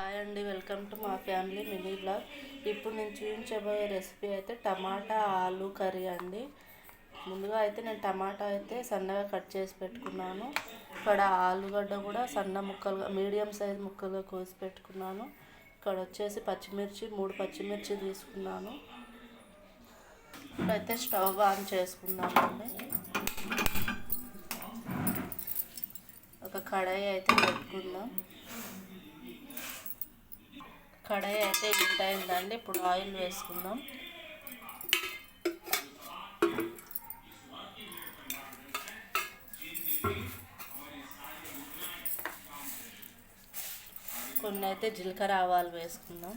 Hi అండి welcome to మా family mini blog. ఇప్పుడు నేను చూపించబోయే రెసిపీ అయితే టమాటా ఆలు కర్రీ అండి. ముందుగా అయితే నేను టమాటా అయితే సన్నగా కట్ చేసి పెట్టుకున్నాను. ఇక్కడ ఆలుగడ్డ కూడా సన్న ముక్కలుగా మీడియం సైజ్ ముక్కలుగా కోసి పెట్టుకున్నాను. ఇక్కడ వచ్చేసి పచ్చిమిర్చి మూడు పచ్చిమిర్చి తీసుకున్నాను. ఇప్పుడైతే స్టవ్ ఆన్ చేసుకున్నామండి ఒక కడాయి అయితే పెట్టుకుందాం. కడాయి అయితే హీట్ అయిందండి. ఇప్పుడు ఆయిల్ వేసుకుందాం. కొన్ని అయితే జీలకర్ర ఆవాలు వేసుకుందాం.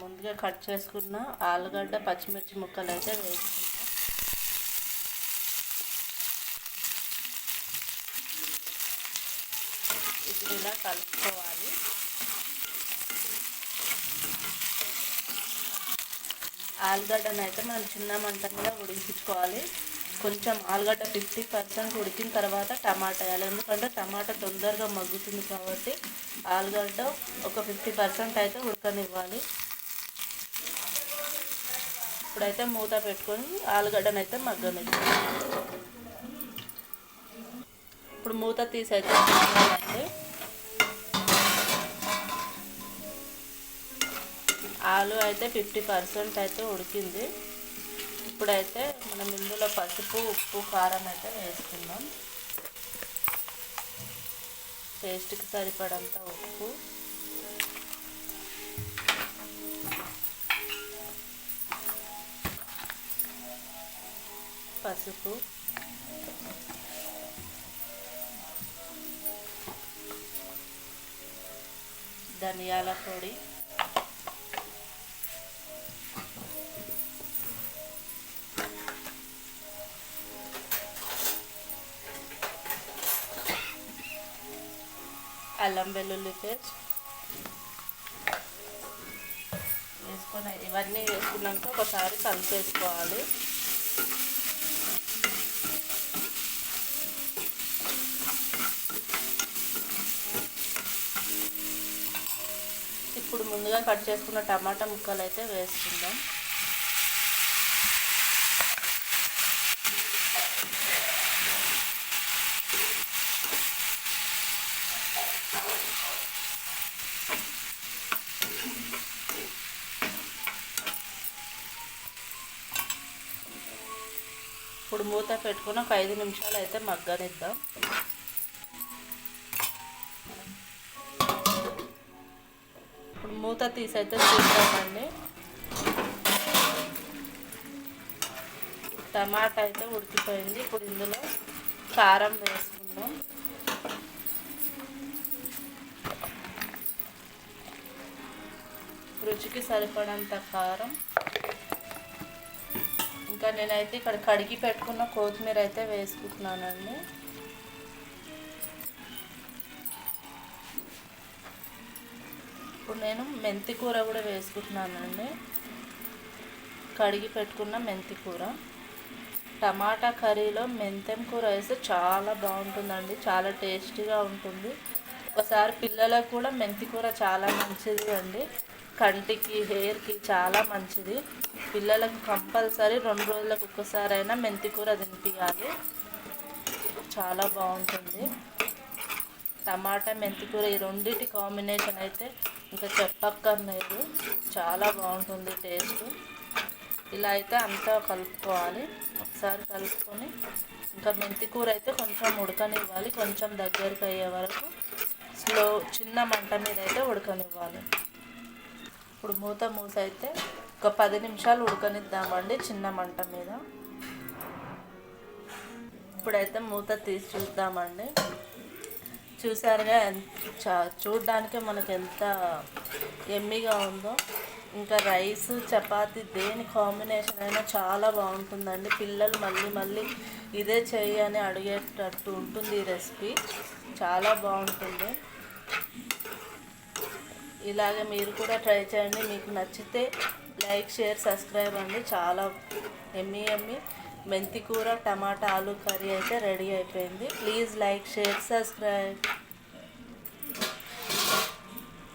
ముందుగా కట్ చేసుకున్న ఆలుగడ్డ పచ్చిమిర్చి ముక్కలు అయితే వేసుకుందాం. ఇప్పుడు ఇలా కలుపుకోవాలి. ఆలుగడ్డను అయితే మనం చిన్న మంట మీద ఉడికించుకోవాలి. కొంచెం ఆలుగడ్డ ఫిఫ్టీ పర్సెంట్ ఉడికిన తర్వాత టమాటా వేయాలి. ఎందుకంటే టమాటా తొందరగా మగ్గుతుంది కాబట్టి ఆలుగడ్డ ఒక ఫిఫ్టీ పర్సెంట్ అయితే ఉడకనివ్వాలి. ఇప్పుడైతే మూత పెట్టుకొని ఆలుగడ్డను అయితే మగ్గనివ్వాలి. ఇప్పుడు మూత తీసి అయితే ఆలు అయితే ఫిఫ్టీ పర్సెంట్ అయితే ఉడికింది. ఇప్పుడైతే మనం ఇందులో పసుపు ఉప్పు కారం అయితే వేసుకుందాం టేస్ట్కి సరిపడంత ఉప్పు. పసుపు. ధనియాల పొడి. అల్లం వెల్లుల్లి పేస్ట్. వేసుకొని ఇవన్నీ వేసుకున్నాక ఒకసారి కలిపేసుకోవాలి. ఇప్పుడు ముందుగా కట్ చేసుకున్న టమాటా ముక్కలు అయితే వేసుకుందాం. ఇప్పుడు మూత పెట్టుకుని ఒక ఐదు నిమిషాలు అయితే మగ్గనిద్దాం. ఇప్పుడు మూత తీసి అయితే చూద్దామండి. టమాటా అయితే ఉడికిపోయింది. ఇప్పుడు ఇందులో కారం వేసుకుందాం. రుచికి సరిపడంత కారం. ఇంకా నేనైతే ఇక్కడ కడిగి పెట్టుకున్న కొత్తిమీర అయితే వేసుకుంటున్నానండి. ఇప్పుడు నేను మెంతి కూర కూడా వేసుకుంటున్నానండి. కడిగి పెట్టుకున్న మెంతి కూర. టమాటా కర్రీలో మెంతెం కూర వేస్తే చాలా బాగుంటుందండి చాలా టేస్టీగా ఉంటుంది. ఒకసారి పిల్లలకు కూడా మెంతి కూర చాలా మంచిది అండి. కంటికి హెయిర్కి చాలా మంచిది. పిల్లలకు కంపల్సరీ రెండు రోజులకు ఒక్కసారి అయినా తినిపించాలి చాలా బాగుంటుంది. టమాటా మెంతికూర ఈ రెండింటి కాంబినేషన్ అయితే ఇంకా చెప్పక్కర్లేదు. చాలా బాగుంటుంది టేస్ట్. ఇలా అయితే అంతా కలుపుకోవాలి. ఒకసారి కలుపుకొని ఇంకా మెంతికూర అయితే కొంచెం ఉడకనివ్వాలి. కొంచెం దగ్గరికి అయ్యే వరకు స్లో చిన్న మంట మీద అయితే ఉడకనివ్వాలి. ఇప్పుడు మూత మూత అయితే ఒక పది నిమిషాలు ఉడకనిద్దామండి చిన్న మంట మీద. ఇప్పుడైతే మూత తీసి చూద్దామండి. చూసారుగా చా చూడడానికే మనకు ఎంత ఎమ్మిగా ఉందో. ఇంకా రైస్ చపాతి దేని కాంబినేషన్ అయినా చాలా బాగుంటుందండి. పిల్లలు మళ్ళీ మళ్ళీ ఇదే చెయ్యి అని అడిగేటట్టు ఉంటుంది ఈ రెసిపీ. చాలా బాగుంటుంది. ఇలాగే మీరు కూడా ట్రై చేయండి. మీకు నచ్చితే లైక్ షేర్ సబ్స్క్రైబ్ అండి. చాలా ఎమ్మి ఎమ్మి. మెంతి కూర టమాటా ఆలు కర్రీ అయితే రెడీ అయిపోయింది. Please like share subscribe.